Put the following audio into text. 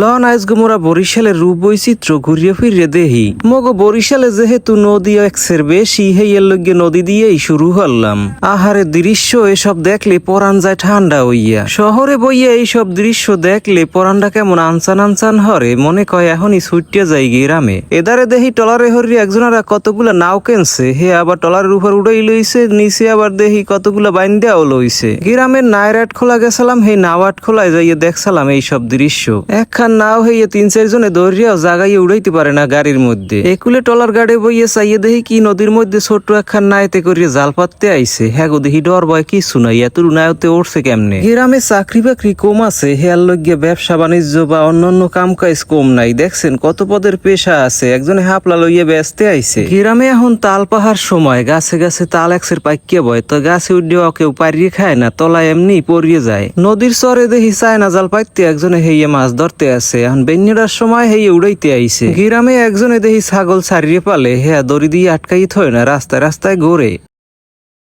Loan আজগো বরিশালের রূপ বৈচিত্র্য ঘুরিয়ে ফিরিয়ে দেহি। মগ বরিশালে যেহেতু নদী এক্সের বেশি, হেইয়ের লগে নদী দিয়েই শুরু হলাম আহারে দৃশ্য এসব দেখলে পরান যায় ঠান্ডা হইয়া। শহরে বইয়া এইসব দৃশ্য দেখলে পরানটা কেমন আনসান আনসান হরে, মনে কয় এখনই ছুটিয়া যাই গ্রামে। এদারে দেহি টলারে হরি একজনারা কতগুলা নাও কেনছে, হে আবার টলারের উপর উড়াই লইছে, নিচে আবার দেহি কতগুলা বাইন দেওয়াও লইছে। গ্রামের নায়রাট খোলা গেছিলাম সেই নাওয়াট খোলায় যাইয়ে দেখছিলাম এইসব দৃশ্য। দৃশ্য একখান নাও হইয়ে তিন চারজনে দৌড়িয়াও জাগাইয়ে উড়াইতে পারে না গাড়ির মধ্যে। একুলে টলার গাড়ি বইয়ে চাইয়ে দেখি কি নদীর মধ্যে ছোট্ট একখান নাইতে করিয়ে জাল পাততে আইছে। হ্যাঁ গো দেখি ডর ভয় কিছু নাই, এত নায়তে উঠছে কেমনে? গ্রামে চাকরি বাকরি কম আছে, হেয়ার লইগে ব্যবসা বাণিজ্য বা অন্যান্য কাম কাজ কম নাই। দেখছেন কত পদের পেশা আছে, একজনে হাপলা লইয়ে ব্যস্তে আইছে। গ্রামে এখন তাল পাহাড় সময়, গাছে গাছে তাল একসের পাইকে বয়, তো গাছে উঠেও কেউ পারিয়ে খায় না, তলায় এমনি পরিয়ে যায়। নদীর চরে দেখি চায় না জাল পাইতে একজনে হেইয়ে মাছ ধরতে আছে। এখন বেন্যটার সময় হেই উড়াইতে আইছে। গ্রামে একজনে দেহি ছাগল ছাড়িয়ে পালে হ্যাঁ দড়ি দিয়ে আটকাই থয় না, রাস্তায় রাস্তায় ঘোরে।